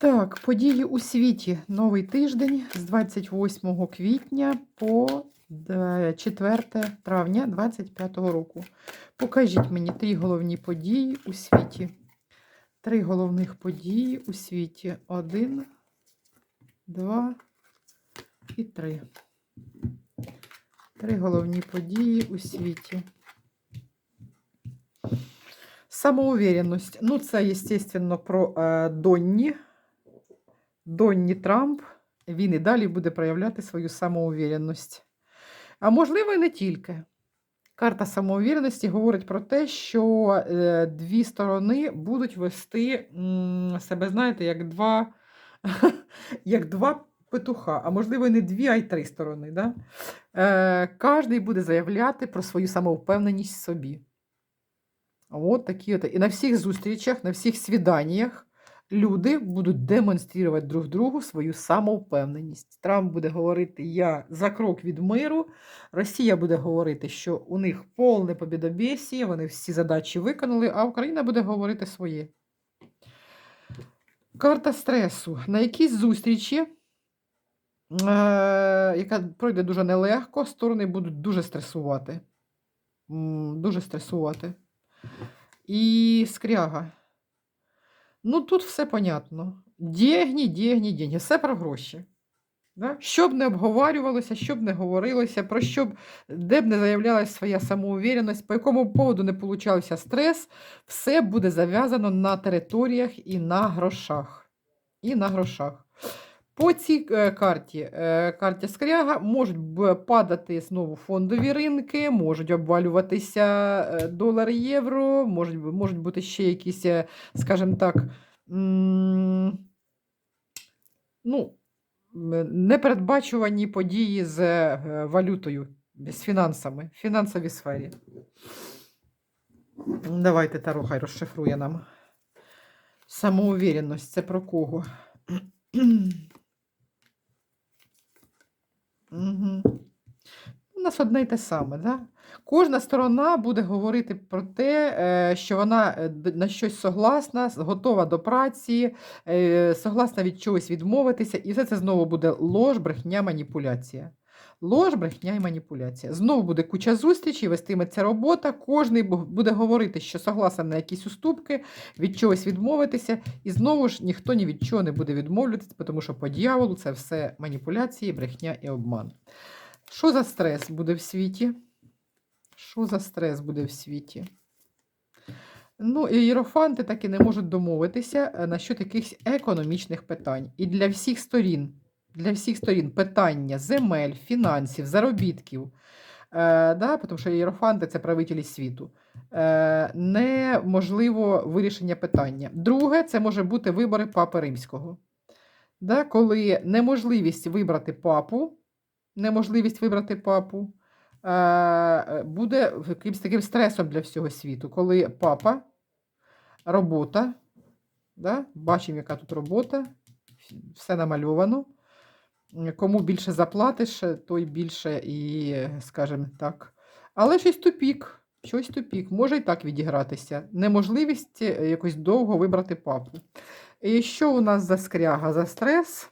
Так, події у світі. Новий тиждень з 28 квітня по е, 4 травня 2025 року. Покажіть мені три головні події у світі. Три головних події у світі. Один, два і три. Три головні події у світі. Самоуверенность. Ну, це, естественно, про е, Донні. Донні Трамп. Він і далі буде проявляти свою самоуверенность. А можливо, і не тільки. Карта самоуверенності говорить про те, що е, дві сторони будуть вести себе, знаєте, як два, як два петуха, а можливо, і не дві, а й три сторони. Да? Е, кожний буде заявляти про свою самовпевненість в собі. От такі от. І на всіх зустрічах, на всіх свіданнях люди будуть демонструвати друг другу свою самовпевненість. Трамп буде говорити: Я за крок від миру. Росія буде говорити, що у них повне побідобєсіє, вони всі задачі виконали, а Україна буде говорити своє. Карта стресу. На якійсь зустрічі, е, яка пройде дуже нелегко, сторони будуть дуже стресувати. Дуже стресувати. І скряга. Ну, тут все понятно. Дєгні, дєгні, дєгні. Все про гроші. Да? Що б не обговорювалося, що б не говорилося, про що б, де б не заявлялася своя самоувіреність, по якому поводу не получався стрес, все буде зав'язано на територіях і на грошах. І на грошах. По цій е, карті, е, карті скряга, можуть падати знову фондові ринки, можуть обвалюватися е, долар, євро, можуть, можуть бути ще якісь, скажімо так, ну, непередбачувані події з валютою, з фінансами, в фінансовій сфері. Давайте Таро хай розшифрує нам. Самоуверенність це про кого? Угу. У нас одне й те саме. Да? Кожна сторона буде говорити про те, е, що вона е, на щось согласна, готова до праці, е, согласна від чогось відмовитися, і все це знову буде лож, брехня, маніпуляція. Лож, брехня і маніпуляція. Знову буде куча зустрічей, вестиметься робота, кожен буде говорити, що согласен на якісь уступки, від чогось відмовитися, і знову ж ніхто ні від чого не буде відмовлятися, тому що по дьяволу це все маніпуляції, брехня і обман. Що за стрес буде в світі? Що за стрес буде в світі? Ну, і єрофанти так і не можуть домовитися е, насчет якихось економічних питань. І для всіх сторін, для всіх сторін питання земель, фінансів, заробітків, е, да, тому що єрофанти це правителі світу. Е, неможливо вирішення питання. Друге, це може бути вибори папи римського. Да, коли неможливість вибрати папу, неможливість вибрати папу е, буде якимось таким стресом для всього світу, коли папа, робота, да, бачимо, яка тут робота, все намальовано. Кому більше заплатиш, той більше і, скажімо так. Але щось тупік, щось тупік, може і так відігратися. Неможливість е, якось довго вибрати папу. І що у нас за скряга? За стрес?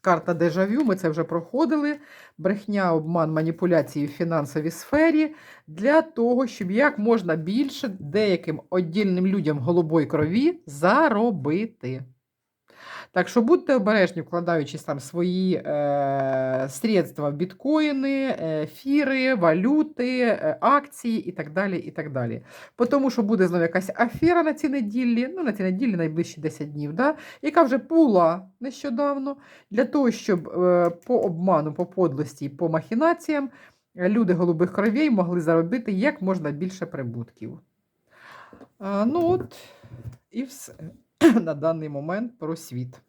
Карта дежавю, ми це вже проходили. Брехня, обман, маніпуляції в фінансовій сфері для того, щоб як можна більше деяким віддільним людям голубої крові заробити. Так що будьте обережні, вкладаючи там свої е, средства в біткоїни, ефіри, валюти, е, акції і так далі. і так далі. Тому що буде знову якась афера на цій неділі, ну на цій неділі найближчі 10 днів, да, яка вже була нещодавно, для того, щоб е, по обману, по подлості, по махінаціям е, люди голубих кровей могли заробити як можна більше прибутків. А, ну от, і все на даний момент про світ.